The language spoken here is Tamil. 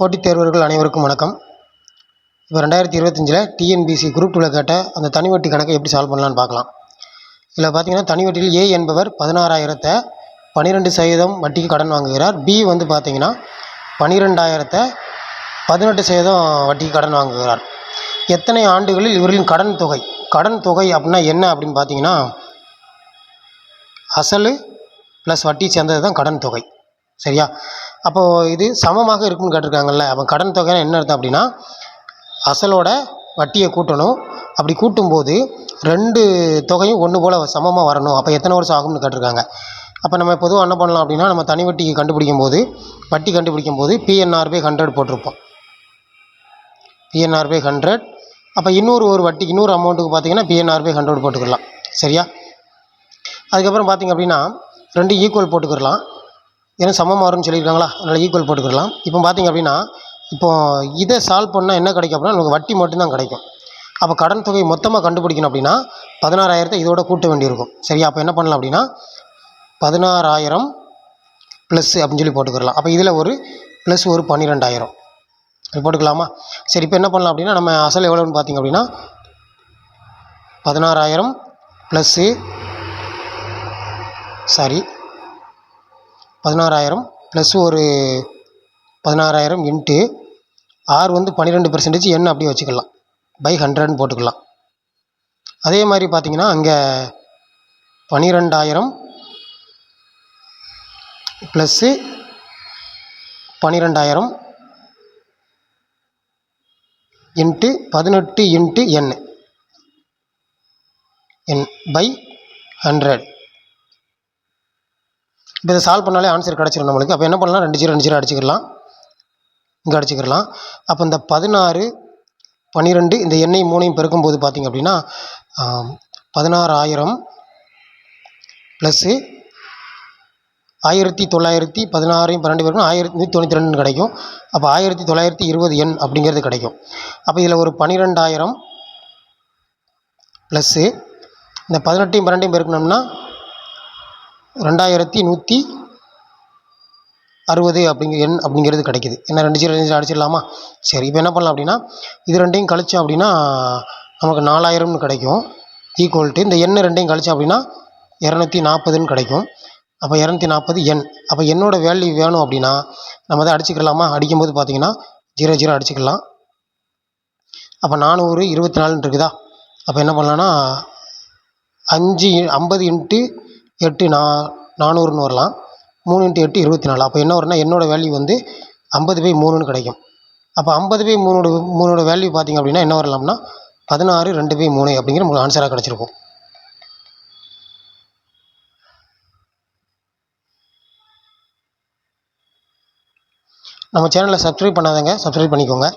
போட்டித் தேர்வர்கள் அனைவருக்கும் வணக்கம். இப்போ ரெண்டாயிரத்தி இருபத்தஞ்சில் டிஎன்பிசி குரூப் டூவில் கேட்ட அந்த தனி வட்டி கணக்கை எப்படி சால்வ் பண்ணலான்னு பார்க்கலாம். இதில் பார்த்தீங்கன்னா தனிவட்டியில் ஏ என்பவர் பதினாறாயிரத்தை பன்னிரெண்டு சதவீதம் வட்டிக்கு கடன் வாங்குகிறார். பி வந்து பார்த்தீங்கன்னா பன்னிரெண்டாயிரத்தை பதினெட்டு சதவீதம் வட்டிக்கு கடன் வாங்குகிறார். எத்தனை ஆண்டுகளில் இவர்களின் கடன் தொகை? கடன் தொகை அப்படின்னா என்ன அப்படின்னு பார்த்தீங்கன்னா அசல் ப்ளஸ் வட்டி சேர்ந்தது தான் கடன் தொகை. சரியா? அப்போது இது சமமாக இருக்கும்னு கேட்டிருக்காங்கல்ல அப்போ கடன் தொகைன்னா என்ன அர்த்தம் அப்படின்னா அசலோட வட்டியை கூட்டணும். அப்படி கூட்டும்போது ரெண்டு தொகையும் ஒன்று போல் சமமாக வரணும். அப்போ எத்தனை வருஷம் ஆகும்னு கேட்டிருக்காங்க. அப்போ நம்ம பொதுவாக என்ன பண்ணலாம் அப்படின்னா நம்ம தனி வட்டிக்கு கண்டுபிடிக்கும் போது வட்டி கண்டுபிடிக்கும் போது பிஎன்ஆர் பை ஹண்ட்ரட் போட்டிருப்போம். பிஎன்ஆர் பை ஹண்ட்ரட் அப்போ இன்னொரு ஒரு வட்டிக்கு இன்னொரு அமௌண்ட்டுக்கு பார்த்தீங்கன்னா பிஎன்ஆர் பை ஹண்ட்ரட் போட்டுக்கலாம். சரியா? அதுக்கப்புறம் பார்த்தீங்க அப்படின்னா ரெண்டு ஈக்குவல் போட்டுக்கிடலாம் ஏன்னா சமமாக வரும்னு சொல்லியிருக்காங்களா? அதனால் ஈக்குவல் போட்டுக்கிடலாம். இப்போ பார்த்திங்க அப்படின்னா இப்போ இதை சால்வ் பண்ணால் என்ன கிடைக்கும் அப்படின்னா நமக்கு வட்டி மட்டும்தான் கிடைக்கும். அப்போ கடன் தொகை மொத்தமாக கண்டுபிடிக்கணும் அப்படின்னா பதினாறாயிரத்தை இதோட கூட்ட வேண்டியிருக்கும். சரியா? அப்போ என்ன பண்ணலாம் அப்படின்னா பதினாறாயிரம் ப்ளஸ் அப்படின்னு சொல்லி போட்டுக்கிடலாம். அப்போ இதில் ஒரு ப்ளஸ் ஒரு பன்னிரெண்டாயிரம். இது போட்டுக்கலாமா? சரி இப்போ என்ன பண்ணலாம் அப்படின்னா நம்ம அசல் எவ்வளோன்னு பார்த்திங்க அப்படின்னா பதினாறாயிரம் ப்ளஸ்ஸு சாரி பதினாறாயிரம் ப்ளஸ் ஒரு பதினாறாயிரம் இன்ட்டு ஆர் வந்து பன்னிரெண்டு பர்சன்டேஜ் என் அப்படியே வச்சுக்கலாம். பை ஹண்ட்ரட்னு போட்டுக்கலாம். அதே மாதிரி பார்த்தீங்கன்னா அங்கே பன்னிரெண்டாயிரம் ப்ளஸ்ஸு பன்னிரெண்டாயிரம் இன்ட்டு பதினெட்டு into N N by hundred இப்போ இதை சால்வ் பண்ணாலே ஆன்சர் கிடச்சிரும் நம்மளுக்கு. அப்போ என்ன பண்ணலாம்? ரெண்டு ஜீரோ ரெண்டு ஜீரோ அடிச்சுக்கலாம் இங்கே அடிச்சுக்கலாம் அப்போ இந்த பதினாறு பன்னிரெண்டு இந்த எண்ணெய் மூணையும் பெருக்கும்போது பார்த்தீங்க அப்படின்னா பதினாறாயிரம் ப்ளஸ்ஸு ஆயிரத்தி தொள்ளாயிரத்தி பதினாறையும் பன்னெண்டு பேருக்கும் ஆயிரத்தி நூற்றி தொண்ணூற்றி ரெண்டு கிடைக்கும். அப்போ ஆயிரத்தி தொள்ளாயிரத்தி இருபது எண் அப்படிங்கிறது கிடைக்கும். அப்போ இதில் ஒரு பன்னிரெண்டாயிரம் ப்ளஸ்ஸு இந்த பதினெட்டையும் பன்னெண்டையும் பெருக்கணும்னா ரெண்டாயிரத்தி நூற்றி அறுபது அப்படிங்கிற எண் அப்படிங்கிறது கிடைக்குது. என்ன ரெண்டு ஜீரோ ரெண்டு அடிச்சிடலாமா? சரி இப்போ என்ன பண்ணலாம் அப்படின்னா இது ரெண்டையும் கழிச்சோம் அப்படின்னா நமக்கு நாலாயிரம்னு கிடைக்கும். ஈக்குவல் டு இந்த எண் ரெண்டையும் கழிச்சோம் அப்படின்னா இரநூத்தி நாற்பதுன்னு கிடைக்கும். அப்போ இரநூத்தி நாற்பது எண். அப்போ என்னோட வேல்யூ வேணும் அப்படின்னா நம்ம அதை அடிச்சுக்கலாமா? அடிக்கும்போது பார்த்தீங்கன்னா ஜீரோ ஜீரோ அடிச்சுக்கலாம். அப்போ நானூறு இருபத்தி நாலுன்னு இருக்குதா? அப்போ என்ன பண்ணலான்னா அஞ்சு ஐம்பது இன்ட்டு எட்டு நா நானூறுன்னு வரலாம். மூணு இன்ட்டு எட்டு இருபத்தி நாலு அப்போ என்ன வரும்னா என்னோடய வேல்யூ வந்து ஐம்பது பை மூணுன்னு கிடைக்கும். அப்போ ஐம்பது பை மூணோட மூணோட வேல்யூ பார்த்தீங்க அப்படின்னா என்ன வரலாம்னா பதினாறு ரெண்டு பை மூணு அப்படிங்கிற உங்களுக்கு ஆன்சராக கிடச்சிருக்கும். நம்ம சேனலை சப்ஸ்கிரைப் பண்ணாதங்க சப்ஸ்கிரைப் பண்ணிக்கோங்க.